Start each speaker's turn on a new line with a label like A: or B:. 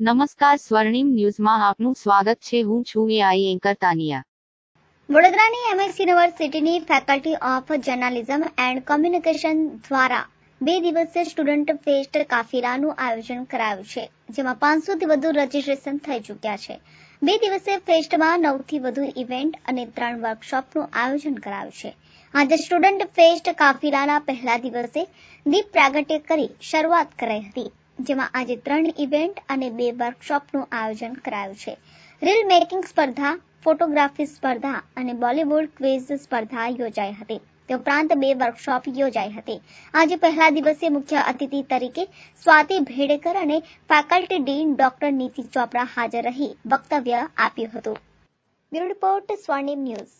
A: નમસ્કાર સ્વર્ણિમ ન્યૂઝમાં આપનું સ્વાગત છે. હું છું એઆઈ એન્કર તાનિયા.
B: વડોદરાની એમએસ યુનિવર્સિટીની faculty of journalism and communication દ્વારા બે દિવસીય સ્ટુડન્ટ ફેસ્ટ કાફિલાનું આયોજન કરાયું છે, જેમાં પાંચસોથી વધુ રજીસ્ટ્રેશન થઈ ચૂક્યા છે. બે દિવસીય ફેસ્ટમાં નવથી વધુ ઇવેન્ટ અને ત્રણ વર્કશોપનું આયોજન કરાયું છે. આજે સ્ટુડન્ટ ફેસ્ટ કાફિલાના પહેલા દિવસે દીપ પ્રાગટ્ય કરી શરૂઆત કરાઈ હતી. જેમાં આજે ત્રણ ઇવેન્ટ અને બે વર્કશોપનું આયોજન કરાયું છે. રીલ મેકિંગ સ્પર્ધા ફોટોગ્રાફી સ્પર્ધા અને બોલિવૂડ ક્વિઝ સ્પર્ધા યોજાઈ હતી. તે ઉપરાંત બે વર્કશોપ યોજાઈ હતી. આજે પહેલા દિવસે મુખ્ય અતિથિ તરીકે સ્વાતિ ભેડેકર અને ફેકલ્ટી ડીન ડોક્ટર નીતિ ચોપડા હાજર રહી વક્તવ્ય આપ્યું હતું. Bureau report, Swarnim news.